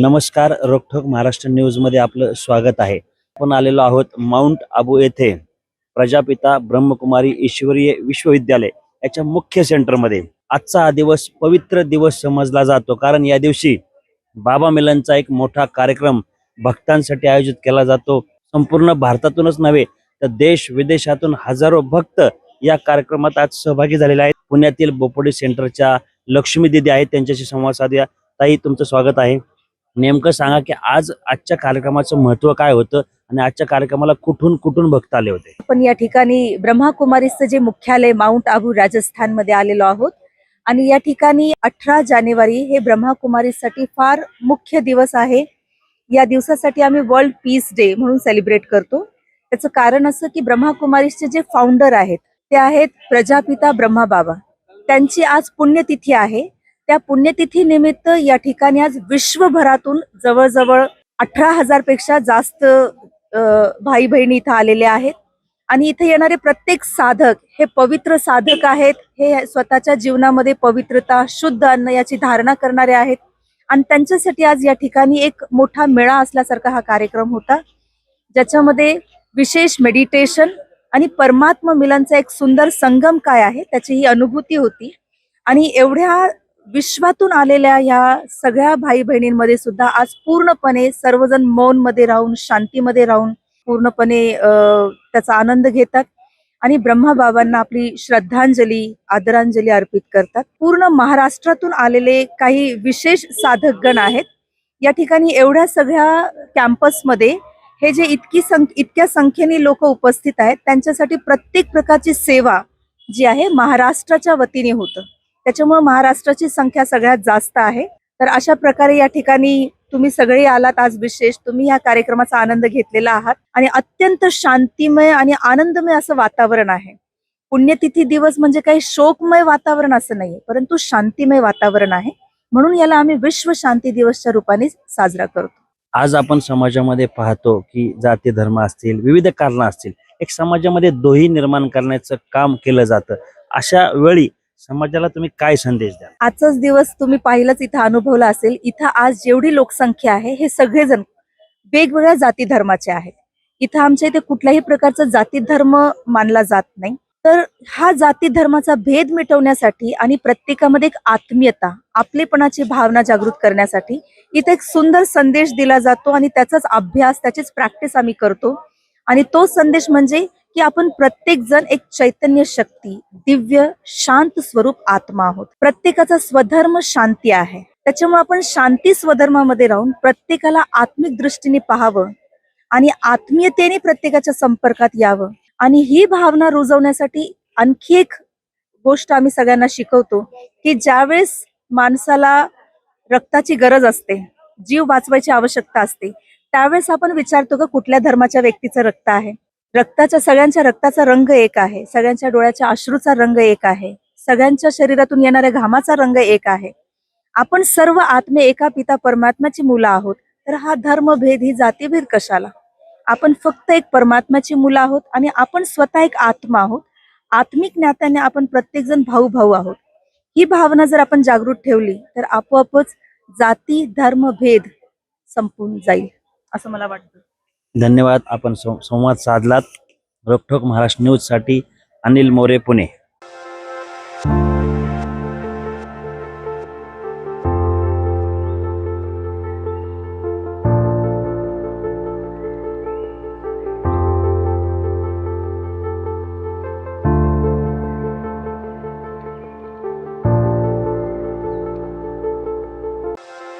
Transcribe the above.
नमस्कार रोखोक महाराष्ट्र न्यूजमध्ये आपलं स्वागत आहे. आपण आलेलो आहोत माउंट आबू येथे. प्रजापिता ब्रह्मकुमारी ईश्वरीय विश्वविद्यालय याच्या मुख्य सेंटरमध्ये. आजचा हा दिवस पवित्र दिवस समजला जातो. कारण या दिवशी बाबा मिलनचा एक मोठा कार्यक्रम भक्तांसाठी आयोजित केला जातो. संपूर्ण भारतातूनच नव्हे तर देश विदेशातून हजारो भक्त या कार्यक्रमात आज सहभागी झालेले आहेत. पुण्यातील बोपोडी सेंटरच्या लक्ष्मी दिदी आहेत त्यांच्याशी संवाद साधूया. ताई तुमचं स्वागत आहे. नेमकं सांगा की आज आजच्या कार्यक्रमाचं महत्त्व काय होतं आणि आजच्या कार्यक्रमाला कुठून कुठून भक्त आले होते? पण या ठिकाणी ब्रह्माकुमारीचं जे मुख्यालय माउंट आबू राजस्थानमध्ये आलेलो आहोत. आणि या ठिकाणी अठरा जानेवारी हे ब्रह्माकुमारीसाठी फार मुख्य दिवस आहे. या दिवसासाठी आम्ही वर्ल्ड पीस डे म्हणून सेलिब्रेट करतो. त्याचं कारण असं की ब्रह्माकुमारीचे जे फाउंडर आहेत ते आहेत प्रजापिता ब्रह्माबाबा. त्यांची आज पुण्यतिथी आहे. त्या पुण्यतिथी निमित्त या ठिकाणी आज विश्वभरातून जवळजवळ अठरा हजारपेक्षा जास्त भाई बहिणी इथं आलेले आहेत. आणि इथे येणारे प्रत्येक साधक हे पवित्र साधक आहेत. हे स्वतःच्या जीवनामध्ये पवित्रता शुद्ध अन्न याची धारणा करणारे आहेत. आणि त्यांच्यासाठी आज या ठिकाणी एक मोठा मेळा असल्यासारखा हा कार्यक्रम होता. ज्याच्यामध्ये विशेष मेडिटेशन आणि परमात्मा मिलनचा एक सुंदर संगम काय आहे त्याची ही अनुभूती होती. आणि एवढ्या विश्वातून आलेल्या ह्या सगळ्या भाई बहिणींमध्ये सुद्धा आज पूर्णपणे सर्वजण मौनमध्ये राहून शांतीमध्ये राहून पूर्णपणे त्याचा आनंद घेतात आणि ब्रह्माबाबांना आपली श्रद्धांजली आदरांजली अर्पित करतात. पूर्ण महाराष्ट्रातून आलेले काही विशेष साधकगण आहेत. या ठिकाणी एवढ्या सगळ्या कॅम्पसमध्ये हे जे इतकी संख इतक्या संख्येने लोक उपस्थित आहेत त्यांच्यासाठी प्रत्येक प्रकारची सेवा जी आहे महाराष्ट्राच्या वतीने होतं. त्याच्यामुळे महाराष्ट्राची संख्या सगळ्यात जास्त आहे. तर अशा प्रकारे या ठिकाणी तुम्ही सगळे आलात आज विशेष. तुम्ही या कार्यक्रमाचा आनंद घेतलेला आहात. आणि अत्यंत शांतिमय आणि आनंदमय असं वातावरण आहे. पुण्यतिथी दिवस म्हणजे काही शोकमय वातावरण असं नाही परंतु शांतिमय वातावरण आहे. म्हणून याला आम्ही विश्व शांती दिवसच्या रूपाने साजरा करतो. आज आपण समाजामध्ये पाहतो की जाती धर्म असतील विविध कारण असतील. एक समाजामध्ये दोही निर्माण करण्याचं काम केलं जातं. अशा वेळी समाजाला तुम्ही काय संदेश द्याल? आजचाच दिवस तुम्ही पाहिलंच इथं अनुभवला असेल. इथं आज जेवढी लोकसंख्या आहे हे सगळेजण वेगवेगळ्या जाती धर्माचे आहेत. इथं आमच्या इथे कुठल्याही प्रकारचा जाती धर्म मानला जात नाही. तर हा जाती धर्माचा भेद मिटवण्यासाठी आणि प्रत्येकामध्ये एक आत्मीयता आपलेपणाची भावना जागृत करण्यासाठी इथे एक सुंदर संदेश दिला जातो आणि त्याचाच अभ्यास त्याचीच प्रॅक्टिस आम्ही करतो. आणि तो संदेश म्हणजे की आपण प्रत्येक जण एक चैतन्य शक्ती दिव्य शांत स्वरूप आत्मा आहोत. प्रत्येकाचा स्वधर्म शांती आहे. त्याच्यामुळे आपण शांती स्वधर्मामध्ये राहून प्रत्येकाला आत्मिक दृष्टीने पाहावं आणि आत्मीयतेने प्रत्येकाच्या संपर्कात यावं. आणि ही भावना रुजवण्यासाठी आणखी एक गोष्ट आम्ही सगळ्यांना शिकवतो की ज्यावेळेस माणसाला रक्ताची गरज असते जीव वाचवायची आवश्यकता असते त्यावेळेस आपण विचारतो का कुठल्या धर्माच्या व्यक्तीचं रक्त आहे? रक्ताच्या सगळ्यांच्या रक्ताचा रंग एक आहे. सगळ्यांच्या डोळ्याच्या अश्रूचा रंग एक आहे. सगळ्यांच्या शरीरातून येणाऱ्या घामाचा रंग एक आहे. आपण सर्व आत्मे एका पिता परमात्म्याची मुलं आहोत. तर हा धर्मभेद ही जातीभेद कशाला? आपण फक्त एक परमात्म्याची मुलं आहोत आणि आपण स्वतः एक आत्मा आहोत. आत्मिक नात्याने आपण प्रत्येकजण भाऊ भाऊ आहोत. ही भावना जर आपण जागृत ठेवली तर आपोआपच जाती धर्म भेद संपून जाईल असं मला वाटतं. धन्यवाद. आपण सं- संवाद साधलात. रोखोक महाराष्ट्र न्यूजसाठी अनिल मोरे पुणे.